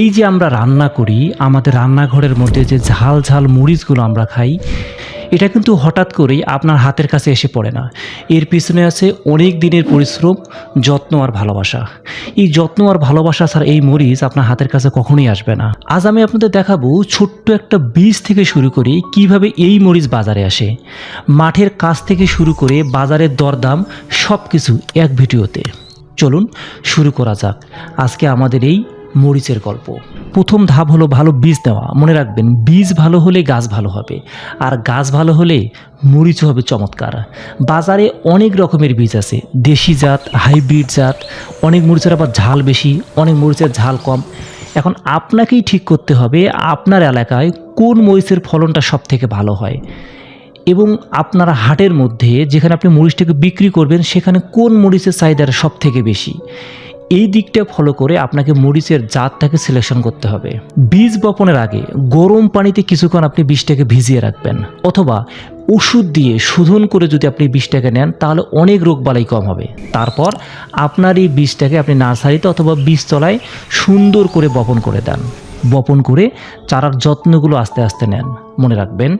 এই যে আমরা রান্না করি, আমাদের রান্নাঘরের মধ্যে যে ঝাল ঝাল মরিচগুলো আমরা খাই, এটা কিন্তু হঠাৎ করেই আপনার হাতের কাছে এসে পড়ে না। এর পিছনে আছে অনেক দিনের পরিশ্রম, যত্ন আর ভালোবাসা। এই যত্ন আর ভালোবাসা ছাড়া এই মরিচ আপনার হাতের কাছে কখনোই আসবে না। আজ আমি আপনাদের দেখাবো ছোট্ট একটা বীজ থেকে শুরু করে কীভাবে এই মরিচ বাজারে আসে। মাঠের কাছ থেকে শুরু করে বাজারের দরদাম সব কিছু এক ভিডিওতে। চলুন শুরু করা যাক। আজকে আমাদের এই মরিচের গল্প। প্রথম ধাপ হলো ভালো বীজ নেওয়া। মনে রাখবেন, বীজ ভালো হলে গাছ ভালো হবে, আর গাছ ভালো হলে মরিচও হবে চমৎকার। বাজারে অনেক রকমের বীজ আছে। দেশি জাত, হাইব্রিড জাত, অনেক মরিচের আবার ঝাল বেশি, অনেক মরিচের ঝাল কম। এখন আপনাকেই ঠিক করতে হবে, আপনার এলাকায় কোন মরিচের ফলনটা সব থেকে ভালো হয়। এবং আপনার হাটের মধ্যে যেখানে আপনি মরিচটাকে বিক্রি করবেন, সেখানে কোন মরিচের চাহিদাটা সব থেকে বেশি? এই দিকটা ফলো করে আপনাকে মরিচের জাতটাকে সিলেকশন করতে হবে। বীজ বপনের আগে গরম পানিতে কিছুক্ষণ আপনি বীজটাকে ভিজিয়ে রাখবেন অথবা ওষুধ দিয়ে শোধন করে যদি আপনি বীজটাকে নেন তাহলে অনেক রোগবালাই কম হবে। তারপর আপনার এই বীজটাকে আপনি নার্সারিতে অথবা বীজতলায় সুন্দর করে বপন করে দেন। বপন করে চারার যত্নগুলো আস্তে আস্তে নেন। মনে রাখবেন,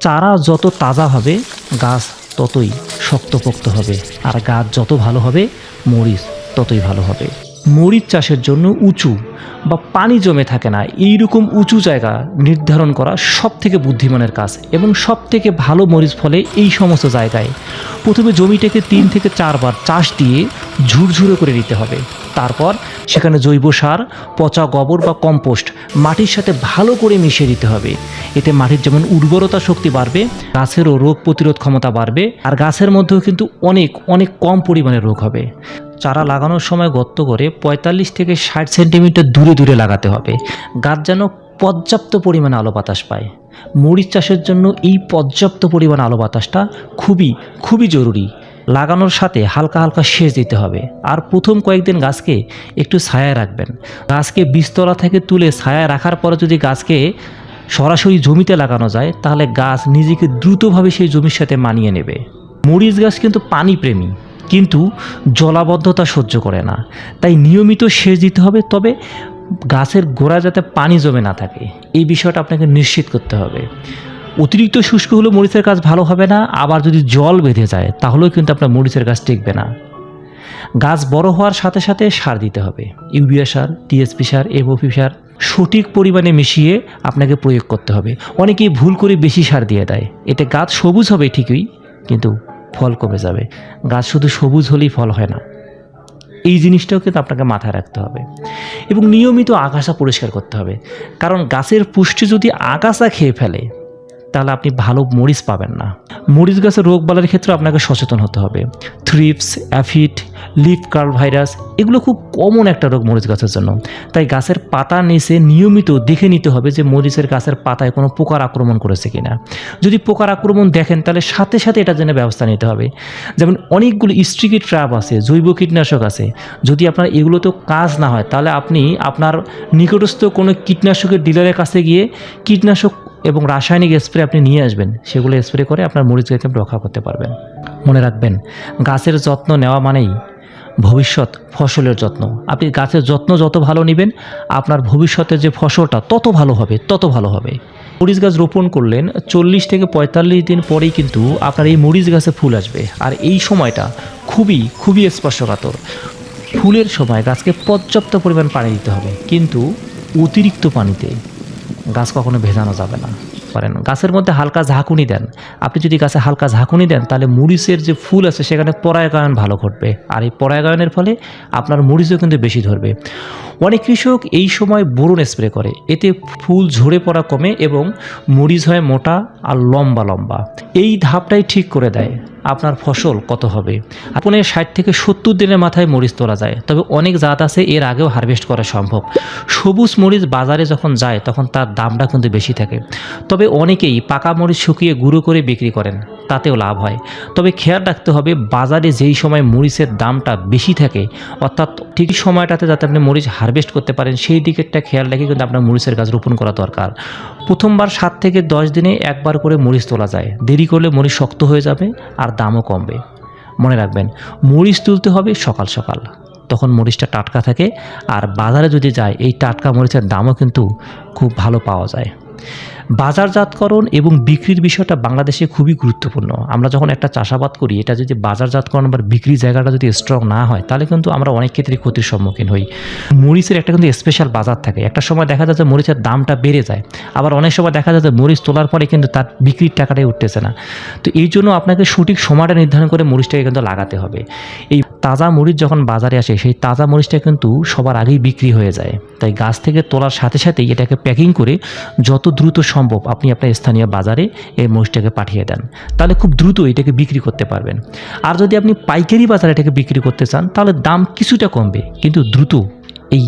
চারা যত তাজা হবে, গাছ ততই শক্তপোক্ত হবে। আর গাছ যত ভালো হবে, মরিচ ততই ভালো হবে। মরিচ চাষের জন্য উঁচু। বা পানি জমে থাকে না, এইরকম উঁচু জায়গা নির্ধারণ করা সব থেকে বুদ্ধিমানের কাজ এবং সব থেকে ভালো মরিচ ফলে এই সমস্ত জায়গায় প্রথমে জমিটাকে তিন থেকে চারবার চাষ দিয়ে ঝুরঝুরে করে নিতে হবে। তারপর সেখানে জৈব সার, পচা গোবর বা কম্পোস্ট মাটির সাথে ভালো করে মিশিয়ে দিতে হবে। এতে মাটির যেমন উর্বরতা শক্তি বাড়বে, গাছেরও রোগ প্রতিরোধ ক্ষমতা বাড়বে আর গাছের মধ্যেও কিন্তু অনেক অনেক কম পরিমাণে রোগ হবে। চারা লাগানোর সময় গর্ত করে পঁয়তাল্লিশ থেকে ষাট সেন্টিমিটার দূরে দূরে লাগাতে হবে। গাছ যেন পর্যাপ্ত পরিমাণে আলো বাতাস পায়। মরিচ চাষের জন্য এই পর্যাপ্ত পরিমাণ আলো বাতাসটা খুবই খুবই জরুরি। লাগানোর সাথে হালকা হালকা সেচ দিতে হবে। আর প্রথম কয়েকদিন গাছকে একটু ছায়ায় রাখবেন। গাছকে বীজতলা থেকে তুলে ছায়ায় রাখার পরে যদি গাছকে সরাসরি জমিতে লাগানো যায়, তাহলে গাছ নিজেকে দ্রুতভাবে সেই জমির সাথে মানিয়ে নেবে। মরিচ গাছ কিন্তু পানি প্রেমী কিন্তু জলাবদ্ধতা সহ্য করে না। তাই নিয়মিত সেচ দিতে হবে, তবে গাছের গোড়া যাতে পানি জমে না থাকে। এই বিষয়টা আপনাকে নিশ্চিত করতে হবে। অতিরিক্ত শুষ্ক হলে মরিচের গাছ ভালো হবে না, আবার যদি জল বেঁধে যায়, তাহলেও কিন্তু আপনার মরিচের গাছ টিকবে না। গাছ বড় হওয়ার সাথে সাথে সার দিতে হবে। ইউরিয়া সার, টিএসপি সার, এমওপি সার সঠিক পরিমাণে মিশিয়ে আপনাকে প্রয়োগ করতে হবে। অনেকেই ভুল করে বেশি সার দিয়ে দেয়। এতে গাছ সবুজ হবে ঠিকই, কিন্তু ফল কমে যাবে। গাছ শুধু সবুজ হলেই ফল হয় না। এই জিনিসটাও কিন্তু আপনাকে মাথায় রাখতে হবে। এবং নিয়মিত আগাছা পরিষ্কার করতে হবে। কারণ গাছের পুষ্টি যদি আগাছা খেয়ে ফেলে, তাহলে আপনি ভালো মরিচ পাবেন না। মরিচ গাছের রোগ বালার ক্ষেত্রে আপনাকে সচেতন হতে হবে। Thrips, aphid leaf curl virus, এগুলো খুব কমন একটা রোগ মরিচ গাছের জন্য। তাই গাছের পাতা নিচে নিয়মিত দেখে নিতে হবে যে মরিচের গাছের পাতায় কোনো পোকার আক্রমণ করেছে কিনা। যদি পোকার আক্রমণ দেখেন, তাহলে সাথে সাথে এটার জন্য ব্যবস্থা নিতে হবে। যেমন অনেকগুলো স্ট্রিকি ট্র্যাপ আছে, জৈব কীটনাশক আছে। যদি আপনার এগুলো তো কাজ না হয়, তাহলে আপনি আপনার নিকটস্থ কোনো কীটনাশকের ডিলারের কাছে গিয়ে কীটনাশক এবং রাসায়নিক স্প্রে আপনি নিয়ে আসবেন। সেগুলো স্প্রে করে আপনার মরিচ গাছকে রক্ষা করতে পারবেন। মনে রাখবেন, গাছের যত্ন নেওয়া মানেই ভবিষ্যৎ ফসলের যত্ন। আপনি গাছের যত্ন যত ভালো নেবেন, আপনার ভবিষ্যতের যে ফসলটা তত ভালো হবে, তত ভালো হবে। মরিচ গাছ রোপণ করলেন, চল্লিশ থেকে পঁয়তাল্লিশ দিন পরেই কিন্তু আপনার এই মরিচ গাছে ফুল আসবে। আর এই সময়টা খুবই খুবই স্পর্শকাতর। ফুলের সময় গাছকে পর্যাপ্ত পরিমাণ পানি দিতে হবে। কিন্তু অতিরিক্ত পানিতে গাছ কখনো ভেজানো যাবে না। পারেন। গাছের মধ্যে হালকা ঝাঁকুনি দেন। আপনি যদি গাছে হালকা ঝাঁকুনি দেন, তাহলে মরিচের যে ফুল আছে, সেখানে পরায়গায়ন ভালো ঘটবে। আর এই পরায়গায়নের ফলে আপনার মরিচও কিন্তু বেশি ধরবে। অনেক কৃষক এই সময় বোরন স্প্রে করে। এতে ফুল ঝরে পড়া কমে এবং মরিচ হয় মোটা আর লম্বা লম্বা। এই ধাপটাই ঠিক করে দেয়। আপনার ফসল কত হবে? আপনি ষাট থেকে সত্তর দিনের মাথায় মরিচ তোলা যায়। তবে অনেক জাত আছে, এর আগেও হারভেস্ট করা সম্ভব। সবুজ মরিচ বাজারে যখন যায়, তখন তার দামটা কিন্তু বেশি থাকে। তবে অনেকেই পাকা মরিচ শুকিয়ে গুঁড়ো করে বিক্রি করেন। তাতেও লাভ হয়। তবে খেয়াল রাখতে হবে, বাজারে যেই সময় মরিচের দামটা বেশি থাকে, অর্থাৎ ঠিক সময়টাতে যাতে আপনি মরিচ হারভেস্ট করতে পারেন, সেই দিকেরটা খেয়াল রেখে কিন্তু আপনার মরিচের গাছ রোপণ করা দরকার। প্রথমবার সাত থেকে দশ দিনে একবার করে মরিচ তোলা যায়। দেরি করলে মরিচ শক্ত হয়ে যাবে আর দামও কমবে। মনে রাখবেন, মরিচ তুলতে হবে সকাল সকাল। তখন মরিচটা টাটকা থাকে আর বাজারে যদি যায়, এই টাটকা মরিচের দামও কিন্তু খুব ভালো পাওয়া যায়। বাজারজাতকরণ এবং বিক্রির বিষয়টা বাংলাদেশে খুবই গুরুত্বপূর্ণ। আমরা যখন একটা চাষাবাদ করি, এটা যদি বাজারজাতকরণ বা বিক্রির জায়গাটা যদি স্ট্রং না হয়, তাহলে কিন্তু আমরা অনেক ক্ষেত্রে ক্ষতির সম্মুখীন হই। মরিচের একটা কিন্তু স্পেশাল বাজার থাকে। একটা সময় দেখা যায় যে মরিচের দামটা বেড়ে যায়। আবার অনেক সময় দেখা যায় যে মরিচ তোলার পরে কিন্তু তার বিক্রির টাকাটাই উঠতেছে না। তো এই জন্য আপনাকে সঠিক সময়টা নির্ধারণ করে মরিচটাকে কিন্তু লাগাতে হবে। এই তাজা মরিচ যখন বাজারে আসে, সেই তাজা মরিচটা কিন্তু সবার আগেই বিক্রি হয়ে যায়। তাই গাছ থেকে তোলার সাথে সাথেই এটাকে প্যাকিং করে যত দ্রুত সম্ভব আপনি আপনার স্থানীয় বাজারে এই মরিচটাকে পাঠিয়ে দেন। তাহলে খুব দ্রুত এটাকে বিক্রি করতে পারবেন। আর যদি আপনি পাইকারি বাজারে এটাকে বিক্রি করতে চান, তাহলে দাম কিছুটা কমবে, কিন্তু দ্রুত এই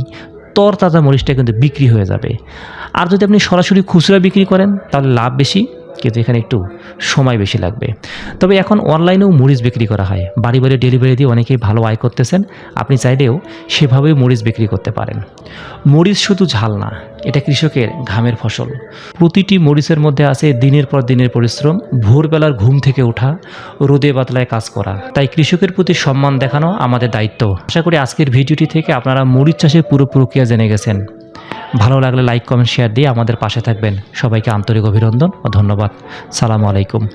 তর তাজা মরিচটা কিন্তু বিক্রি হয়ে যাবে। আর যদি আপনি সরাসরি খুচরা বিক্রি করেন, তাহলে লাভ বেশি। কিন্তু এখানে একটু সময় বেশি লাগবে। তবে এখন অনলাইনেও মরিচ বিক্রি করা হয়। বাড়ি বাড়ি ডেলিভারি দিয়ে অনেকেই ভালো আয় করতেছেন। আপনি চাইলেও সেভাবেই মরিচ বিক্রি করতে পারেন। মরিচ শুধু ঝাল না, এটা কৃষকের ঘামের ফসল। প্রতিটি মরিচের মধ্যে আছে দিনের পর দিনের পরিশ্রম, ভোরবেলার ঘুম থেকে ওঠা, রোদে বাতলায় কাজ করা। তাই কৃষকের প্রতি সম্মান দেখানো আমাদের দায়িত্ব। আশা করি আজকের ভিডিওটি থেকে আপনারা মরিচ চাষের পুরো প্রক্রিয়া জেনে গেছেন। ভালো লাগলে লাইক কমেন্ট শেয়ার দিয়ে আমাদের পাশে থাকবেন। সবাইকে আন্তরিক অভিনন্দন ও ধন্যবাদ। সালাম আলাইকুম।